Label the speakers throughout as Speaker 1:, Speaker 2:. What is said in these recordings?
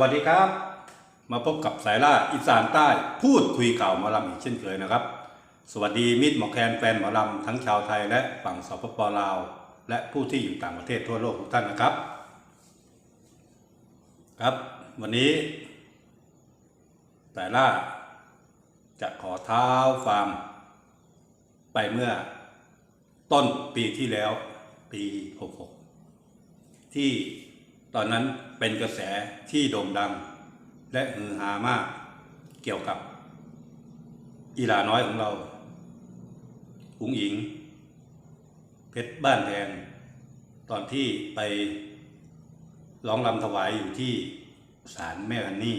Speaker 1: สวัสดีครับ มาพบกับสายล่าอีสานใต้ พูดคุยข่าวหมอลำอีกเช่นเคยนะครับ สวัสดีมิตรหมอแคนแฟนหมอลำทั้งชาวไทยและฝั่งสปปลาว และผู้ที่อยู่ต่างประเทศทั่วโลกทุกท่านนะครับ ครับ วันนี้สายล่าจะขอเท้าฟาร์มไปเมื่อต้นปีที่แล้วปี 66 ที่ อนนั้นเป็นกระแสที่โด่งดัง และฮือฮามากเกี่ยวกับอีหลาน้อยของเราอุ๋งอิง เพชรบ้านแดงตอนที่ไปร้องรำถวายอยู่ที่ศาลแม่ฮันนี่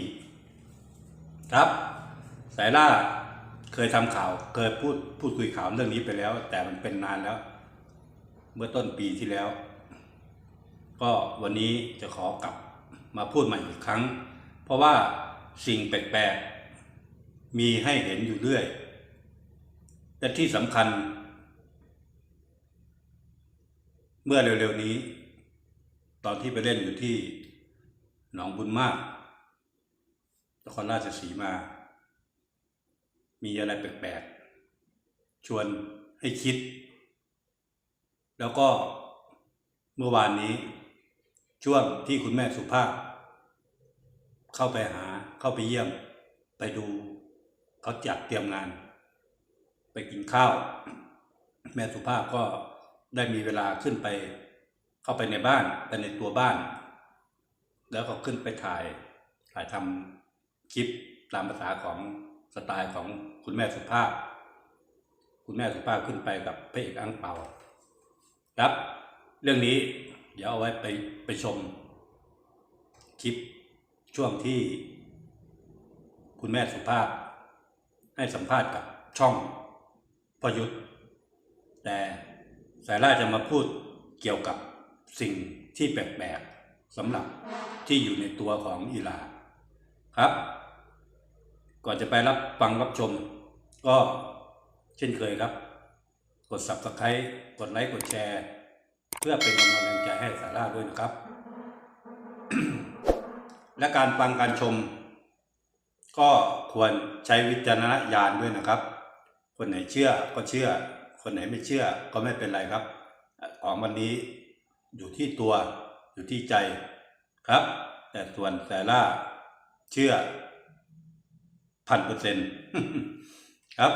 Speaker 1: ครับ สายล่าเคยทำข่าว เคยพูดพูดคุยข่าวเรื่องนี้ไปแล้ว แต่มันเป็นนานแล้ว เมื่อต้นปีที่แล้ว ก็วันนี้จะขอกลับมาพูดใหม่อีกครั้ง เพราะว่าสิ่งแปลกๆ มีให้เห็นอยู่เรื่อย และที่สำคัญ เมื่อเร็วๆนี้ ตอนที่ไปเล่นอยู่ที่หนองบุญมากนครราชสีมา มีอะไรแปลกๆ ชวนให้คิด แล้วก็เมื่อวานนี้ ช่วงที่คุณแม่สุภาพ เข้าไปหาเข้าไปเยี่ยม ไปดูเขาจัดเตรียมงาน ไปกินข้าว แม่สุภาพก็ได้มีเวลาขึ้นไป เข้าไปในบ้านไปในตัวบ้าน แล้วก็ขึ้นไปถ่ายถ่ายทำคลิปตามภาษาของสไตล์ของคุณแม่สุภาพ คุณแม่สุภาพขึ้นไปกับพระเอกอังเปาครับ เรื่องนี้ เดี๋ยวเอาไว้ไปไปชมคลิปช่วงที่คุณแม่สุภาพ ให้สัมภาษณ์กับช่องพยุทธแต่สายล่าจะมาพูดเกี่ยวกับสิ่งที่แปลกๆสำหรับที่อยู่ในตัวของอีลาครับ ก่อนจะไปรับฟังรับชม ก็เช่นเคยครับ กด subscribe กดไลค์กดแชร์ เพื่อเป็นกำลังใจให้สาร่าด้วยนะครับ และการฟังการชม ก็ควรใช้วิจารณญาณด้วยนะครับ คนไหนเชื่อก็เชื่อ คนไหนไม่เชื่อก็ไม่เป็นไรครับ ของวันนี้อยู่ที่ตัวอยู่ที่ใจครับ แต่ส่วนแต่ละเชื่อพันเปอร์เซ็นต์ครับ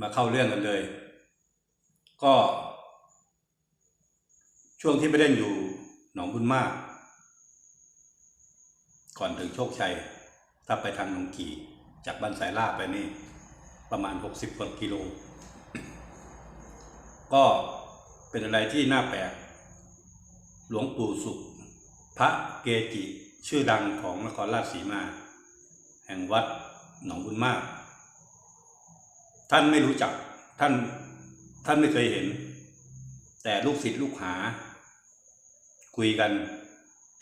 Speaker 1: มาเข้าเรื่องกันเลย ก็ ช่วงที่ไปเล่นอยู่หนองบุญมาก ก่อนถึงโชคชัย ถ้าไปทางหนองกี่ จากบ้านสายล่าไปนี่ ประมาณ 60กว่ากิโล ก็เป็นอะไรที่น่าแปลก หลวงปู่สุข พระเกจิชื่อดังของนครราชสีมา แห่งวัดหนองบุญมาก ท่านไม่รู้จักท่านท่านไม่เคยเห็น แต่ลูกศิษย์ลูกหา คุยกัน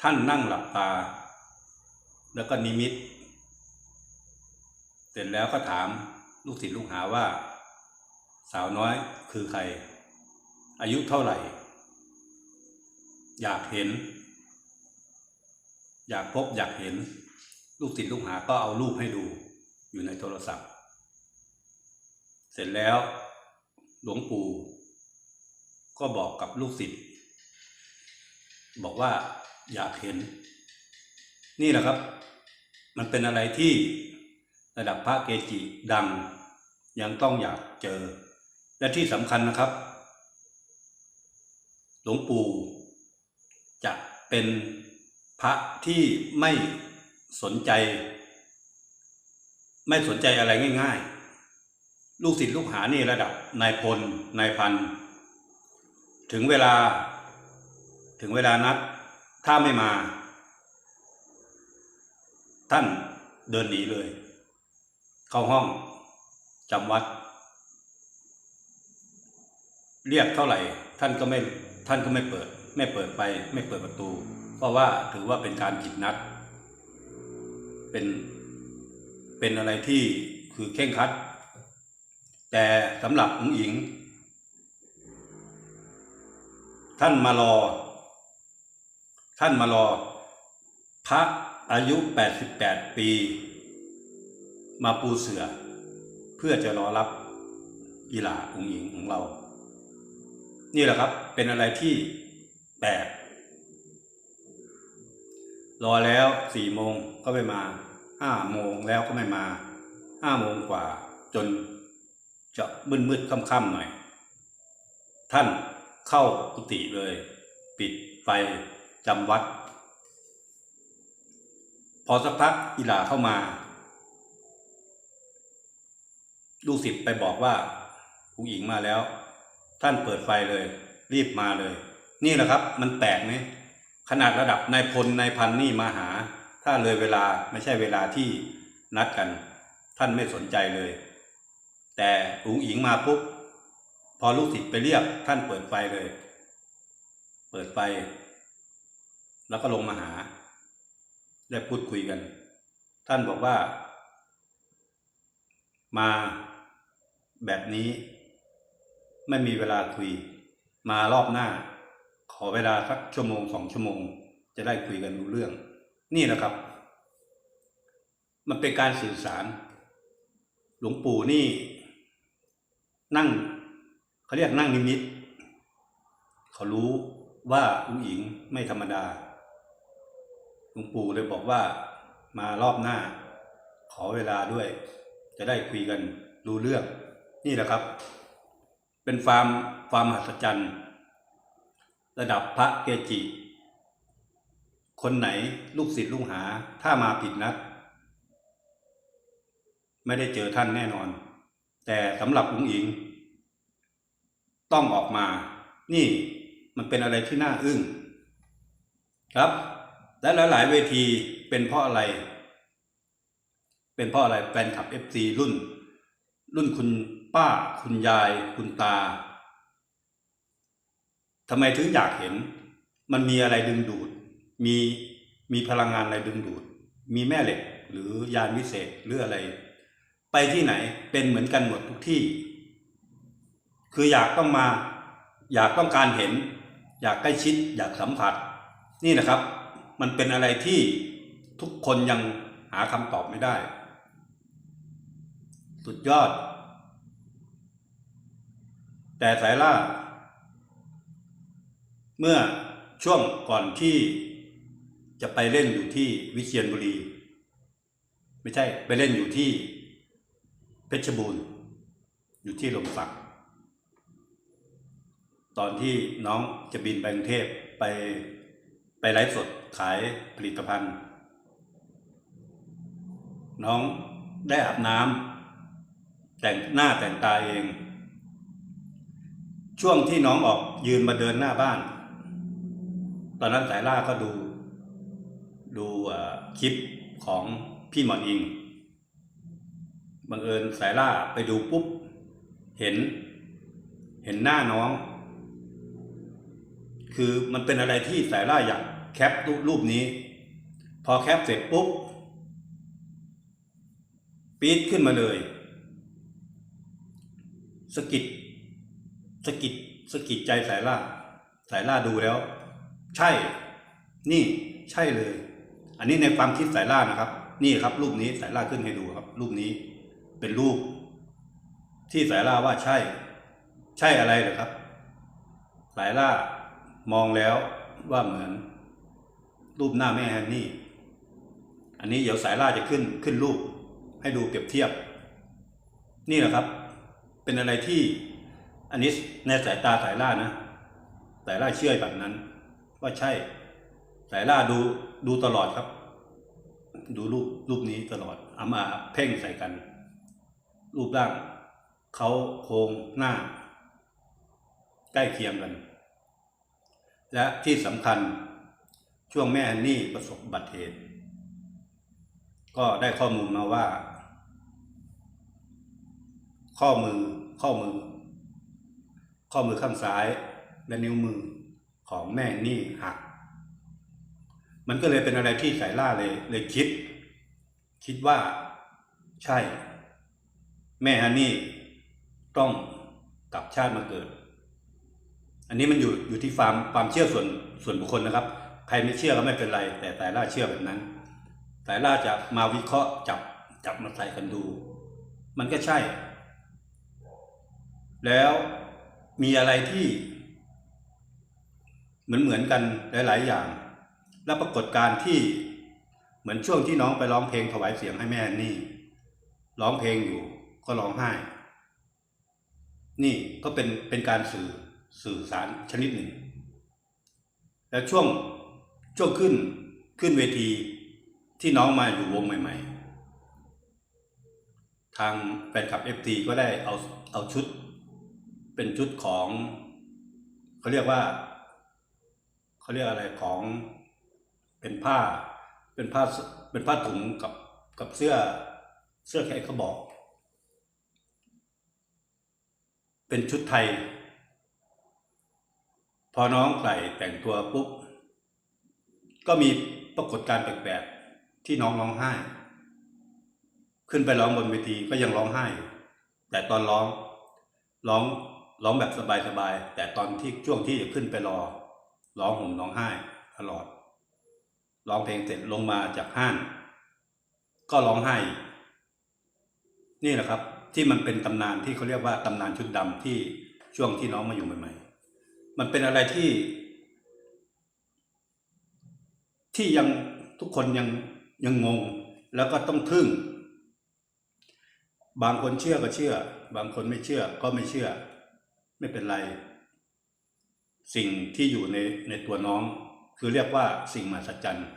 Speaker 1: ท่านนั่งหลับตา แล้วก็นิมิต เสร็จแล้วก็ถามลูกศิษย์ลูกหาว่า สาวน้อยคือใคร อายุเท่าไหร่ อยากเห็น อยากพบอยากเห็น ลูกศิษย์ลูกหาก็เอารูปให้ดูอยู่ในโทรศัพท์ เสร็จแล้ว หลวงปู่ก็บอกกับลูกศิษย์ บอกว่าอยากเห็น นี่แหละครับ มันเป็นอะไรที่ระดับพระเกจิดัง ยังต้องอยากเจอ และที่สำคัญนะครับ หลวงปู่จะเป็นพระที่ไม่สนใจ ไม่สนใจอะไรง่าย ๆ ลูกศิษย์ลูกหานี่ระดับนายพลนายพัน ถึงเวลา ถึงเวลานัด ถ้าไม่มา ท่านเดินหนีเลย เข้าห้องจำวัด เรียกเท่าไหร่ ท่านก็ไม่ท่านก็ไม่เปิด ไม่เปิดไป ไม่เปิดประตู เพราะว่าถือว่าเป็นการผิดนัด เป็นเป็นอะไรที่คือเข่งคัด แต่สำหรับองค์หญิง ท่านมารอ ท่านมารอ พระอายุ 88 ปี มาปูเสือ เพื่อจะรอรับอีหลาองค์หญิงของเรา นี่แหละครับ เป็นอะไรที่แปลกรอแล้วสี่โมงก็ไม่มาห้าโมงแล้วก็ไม่มาห้าโมงกว่า จนจะมืดมืดๆค่ำๆหน่อย ท่านเข้ากุฏิเลย ปิดไฟ จำวัด พอสักพักอีหลาเข้ามา ลูกศิษย์ไปบอกว่าผู้หญิงมาแล้ว ท่านเปิดไฟเลย รีบมาเลย นี่แหละครับ มันแปลกไหมขนาดระดับนายพลนายพันนี่มาหา ถ้าเลยเวลาไม่ใช่เวลาที่นัดกัน ท่านไม่สนใจเลย แต่อุ๋งอิงมาปุ๊บพอลูกศิษย์ไปเรียกท่านเปิดไฟเลย เปิดไฟ แล้วก็ลงมาหาได้พูดคุยกัน ท่านบอกว่า มาแบบนี้ ไม่มีเวลาคุย มารอบหน้า ขอเวลาสักชั่วโมงสองชั่วโมง จะได้คุยกันรู้เรื่อง นี่แหละครับ มันเป็นการสื่อสาร หลวงปู่นี่ นั่งเขาเรียกนั่งนิมิต เขารู้ว่าอุ้งอิงไม่ธรรมดา หลวงปู่เลยบอกว่ามารอบหน้า ขอเวลาด้วย จะได้คุยกันรู้เรื่อง นี่แหละครับ เป็นฟาร์มฟาร์มมหัศจรรย์ ระดับพระเกจิ คนไหนลูกศิษย์ลูกหา ถ้ามาผิดนัดไม่ได้เจอท่านแน่นอน แต่สำหรับลุงอิง ต้องออกมา นี่มันเป็นอะไรที่น่าอึ้งครับ และหลาย ๆ เวทีเป็นเพราะอะไร เป็นเพราะอะไรแฟนคลับ FC รุ่น รุ่นคุณป้า คุณยาย คุณตาทำไมถึงอยากเห็น มันมีอะไรดึงดูด มีมีพลังงานอะไรดึงดูด มีแม่เหล็กหรือยานวิเศษหรืออะไร ไปที่ไหนเป็นเหมือนกันหมดทุกที่ คืออยากต้องมา อยากต้องการเห็น อยากใกล้ชิด อยากสัมผัส นี่นะครับ มันเป็นอะไรที่ทุกคนยังหาคำตอบไม่ได้ สุดยอด แต่สายล่า เมื่อช่วงก่อนที่จะไปเล่นอยู่ที่วิเชียรบุรี ไม่ใช่ไปเล่นอยู่ที่เพชรบูรณ์อยู่ที่ลมสักตอนที่น้องจะบินไปกรุงเทพไป ไปไลฟ์สดขายผลิตภัณฑ์ น้องได้อาบน้ำแต่งหน้าแต่งตาเอง ช่วงที่น้องออกยืนมาเดินหน้าบ้าน ตอนนั้นสายล่าก็ดู ดูคลิปของพี่หมอนอิงบังเอิญสายล่าไปดูปุ๊บ เห็น เห็นหน้าน้อง คือมันเป็นอะไรที่สายล่าอยากแคปรูปนี้ พอแคปเสร็จปุ๊บปี๊ดขึ้นมาเลยสกิดสกิดสกิดใจสายล่า สายล่าดูแล้ว ใช่ นี่ใช่เลย อันนี้ในความคิดสายล่านะครับ นี่ครับ รูปนี้สายล่าขึ้นให้ดูครับ รูปนี้เป็นรูป ที่สายล่าว่าใช่ ใช่อะไรเหรอครับ สายล่า มองแล้วว่าเหมือนรูปหน้าแม่ฮันนี่ อันนี้เดี๋ยวสายล่าจะขึ้นขึ้นรูปให้ดูเปรียบเทียบ นี่แหละครับ เป็นอะไรที่อันนี้ในสายตาสายล่านะ สายล่าเชื่อแบบนั้น ว่าใช่ สายล่าดูดูตลอดครับ ดูรูปรูปนี้ตลอดเอามาเพ่งใส่กัน รูปร่างเขาโครงหน้า ใกล้เคียงกัน และที่สำคัญช่วงแม่ฮันนี่ประสบอุบัติเหตุ ก็ได้ข้อมูลมาว่า ข้อมือข้อมือ ข้อมือข้างซ้ายและนิ้วมือของแม่นี่หัก มันก็เลยเป็นอะไรที่สายล่าเลยเลยคิด คิดว่าใช่ แม่ฮันนี่ต้องกลับชาติมาเกิด อันนี้มันอยู่อยู่ที่ความความเชื่อส่วนส่วนบุคคลนะครับ ใครไม่เชื่อก็ไม่เป็นไร แต่แต่ล่าเชื่อแบบนั้นแต่ล่าจะมาวิเคราะห์จับจับมาใส่กันดู มันก็ใช่ แล้วมีอะไรที่ เหมือนเหมือนกันหลาย ๆ อย่าง และปรากฏการที่เหมือนช่วงที่น้องไปร้องเพลงถวายเสียงให้แม่นนี่ ร้องเพลงอยู่ก็ร้องไห้ นี่ก็เป็นเป็นการสื่อ สื่อสารชนิดหนึ่ง แล้วช่วงช่วงขึ้นขึ้นเวทีที่น้องมาอยู่วงใหม่ ๆ ทางแฟนคลับเอฟตีก็ได้เอาเอาชุด เป็นชุดของเขาเรียกว่าเขาเรียกอะไรของเป็นผ้าเป็นผ้าเป็นผ้าถุงกับกับเสื้อเสื้อแขนเขาบอก เป็นชุดไทย พอน้องใส่แต่งตัวปุ๊บ ก็มีปรากฏการณ์แปลกๆที่น้องร้องไห้ ขึ้นไปร้องบนเวทีก็ยังร้องไห้ แต่ตอนร้องร้องร้องแบบสบายๆแต่ตอนที่ช่วงที่จะขึ้นไปรอ ร้องห่มร้องไห้ตลอดร้องเพลงเสร็จลงมาจากห้างก็ร้องไห้ นี่แหละครับ ที่มันเป็นตำนานที่เขาเรียกว่าตำนานชุดดำที่ช่วงที่น้องมาอยู่ใหม่ๆ มันเป็นอะไรที่ ที่ยังทุกคนยังยังงง แล้วก็ต้องทึ่ง บางคนเชื่อก็เชื่อ บางคนไม่เชื่อก็ไม่เชื่อ ไม่เป็นไร สิ่งที่อยู่ในในตัวน้อง คือเรียกว่าสิ่งมหัศจรรย์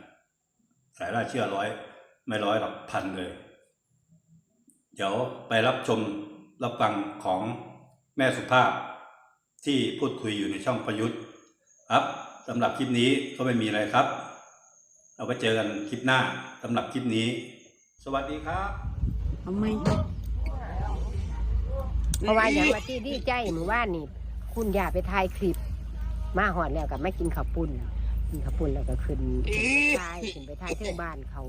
Speaker 1: สายล่าเชื่อร้อย ไม่ร้อยหรอกพันเลย เดี๋ยวไปรับชมรับฟังของแม่สุภาพ ที่พูดคุยอยู่ในช่องประยุทธ์ครับสำหรับคลิปนี้ก็ไม่มีอะไรครับ เอาไว้เจอกันคลิปหน้าสำหรับคลิปนี้ สวัสดีครับ
Speaker 2: เอาไหม
Speaker 3: เพราะว่าอย่างว่าที่ดีใจหมู่บ้านนี่ คุณอย่าไปถ่ายคลิป มาหอดแล้วกับไม่กินข้าวปุ้นกินข้าวปุ้นแล้วก็ขึ้นถ่ายขึ้นไปถ่ายที่บ้านเขา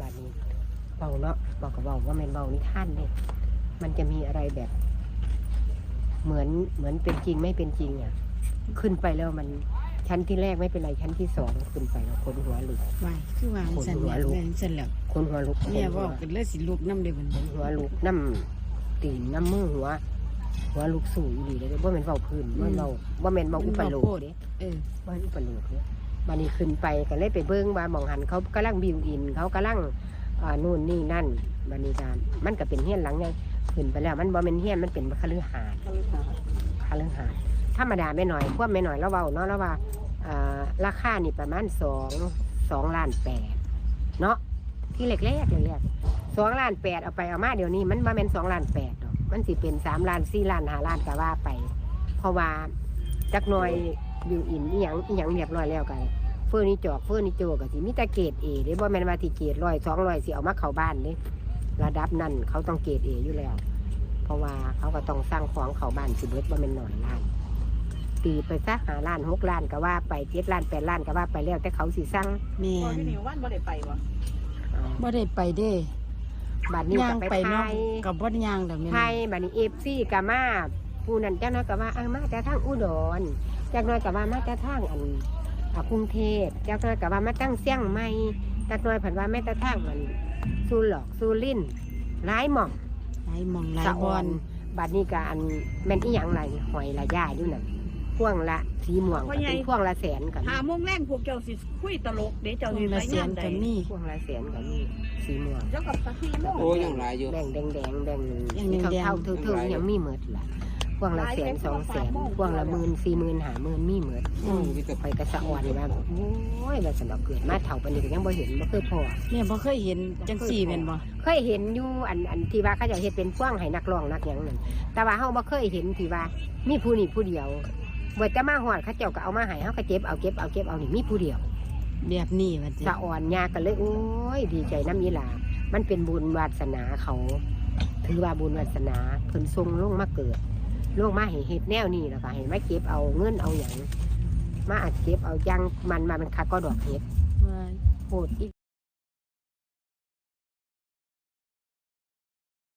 Speaker 3: บ้านนี้เบาเนาะบอกกับเบาว่าแมนเบานิท่านเนี่ยมันจะมีอะไรแบบ เหมือนเหมือนเป็นจริงไม่เป็นจริงอะ ขึ้นไปแล้วมันชั้นที่แรกไม่เป็นไรชั้นที่สองขึ้นไปแล้วคนหัวลุก
Speaker 2: ไหวคือวางสันแล้วแรงสันแล้ว
Speaker 3: คนหัวลุก
Speaker 2: เนี่ย
Speaker 3: คน
Speaker 2: บ
Speaker 3: หั
Speaker 2: อ
Speaker 3: ว
Speaker 2: กกันเลยสิลูกน้ำเดียวมัน
Speaker 3: หัวลุกน้ำตีนน้ำมือหัวหัวลุกสู่อีหลีเลยว่าแม่นเบาพื้นว่าเบาว่าแม่นเบาอุปโลกเด้
Speaker 2: เออ
Speaker 3: ว่าอุปโลกเนี่ยบันนี้ขึ้นไปก็เลยไปเบิ้งว่าหมองหันเขากำลังบิวอิน เขากำลังอ่านู่นนี่นั่นบันนี้การมันก็เป็นเฮี้ยนหลังไง ขึ้นไปแล้ว มันบ่เป็นเฮี้ยนมันเป็นคฤหาสน์คฤหาสน์ธรรมดาไม่หน่อยพวกไม่หน่อยแล้วเบาเนาะแล้วว่าอ่าราคานี่ประมาณสองสองล้านแปดเนาะที่เล็กๆเล็กๆสองล้านแปดเอาไปเอามาเดี๋ยวนี้มันมาเป็นสองล้านแปดดอกมันสิเป็นสามล้านสี่ล้านห้าล้านก็ว่าไป เพราะว่าจักหน่อยบิวอินอีหยังอีหยังเรียบร้อยแล้วกันเฟอร์นิจอกเฟอร์นิเจอร์ก็สิมีแต่เกรดเอเด้บ่แม่นว่าที่เกรดร้อยสองร้อยสิเอามาเข้าบ้านเด้ระดับนั้นเขาต้องเกรดเออยู่แล้ว เพราะว่าเขาก็ต้องสร้างของเข้าบ้านสิเบิดบ่แม่นน้อยล้านตีไปซะหาล้านหกล้านก็ว่าไปเจ็ดล้านแปดล้านก็ว่าไปแล้วแต่เขาสิสร้าง
Speaker 2: แม่
Speaker 4: ตอน
Speaker 2: น
Speaker 4: ที่นิววันบ่ได้ไปวะ
Speaker 3: อ่า
Speaker 2: บ่ได้ไปเด้
Speaker 3: บัดนี้
Speaker 2: ย่า
Speaker 3: ก็
Speaker 2: ง
Speaker 3: ไป
Speaker 2: ไป
Speaker 3: ไท
Speaker 2: เนาะ
Speaker 3: ย
Speaker 2: กับบ่ย่างดอกแม่น
Speaker 3: ไทยบัดนี้เอฟซีก็มาผู้นั้นเจ้าน้อยก็ว่าเออมาแต่ทางอุดรจากน้อยก็ว่ามาแต่ทางอันอ่ากรุงเทพจากน้อยก็ว่ามาตั้งเสียงใหม่จากน้อยผันว่าแม่แต่ทางมันสูหลอกสูลินร้ายหม่อง
Speaker 2: หลายหมองหลาย
Speaker 3: สะ
Speaker 2: บ
Speaker 3: อ
Speaker 2: อ
Speaker 3: อน
Speaker 2: ล
Speaker 3: บัดนี้ก็อันแม่นอีหยังไรหอยละย่าอยู่นั่นพ่วงละสีม่วงก็เป็นพ่วงละแสนกัน
Speaker 4: หาโมงแรงพวกเจ้าสิคุยตลกเด้เจ้า
Speaker 2: คน
Speaker 4: สิ
Speaker 2: ละ
Speaker 4: ไป
Speaker 2: เสีย
Speaker 4: งานนใด
Speaker 2: ก็มี
Speaker 3: พ่วงละแสนกันสีม่วง
Speaker 4: เจ้ากับตะฮีโมง
Speaker 5: โอ้ยังหลายอยู่
Speaker 3: แดงแดงแดงแดง
Speaker 2: อย่างแดงๆ
Speaker 3: เท่าๆเท่าๆยังมีเหมือดล่ะ พวงละแสนสองแสนพวงละหมื่นสี่หมื่นหาหมื่นมีเหมือด
Speaker 2: อืม
Speaker 5: มีแต่
Speaker 3: ไปกระสะอ่อนว่าโอ้ยเราสนอกเกิดมาเท่าปานนี้ก็ยังบ่เห็นบ่เคยพอ
Speaker 2: แม่บ่เคยเห็นจังซี่แม่นบ่
Speaker 3: เคยเห็นอยู่อันอันที่ว่าเขาจะเฮ็ดเป็นพวงให้นักร้องนักหยังนั่นแต่ว่าเฮาบ่เคยเห็นที่ว่ามีผู้นี่ผู้เดียวเบิดจะมาฮอดเขาเจ้าก็เอามาให้เฮาก็เก็บเอาเก็บเอาเก็บเอานี่มีผู้เดียว
Speaker 2: แบบนี้ว่าติ
Speaker 3: สะอ่อนยากันเลยโอ้ยดีใจน้ำยีหลามันเป็นบุญวาสนาเขา ถือว่าบุญวาสนาเพิ่นทรงลงมาเกิด ลงมาให้เฮ็ดแนวนี้แล้วก็ให้มาเก็บเอาเงินเอาหยังมาอัดเก็บเอายังมันมาเป็นคักก็ดอกเฮ็ด
Speaker 2: ว่า
Speaker 3: โหดอี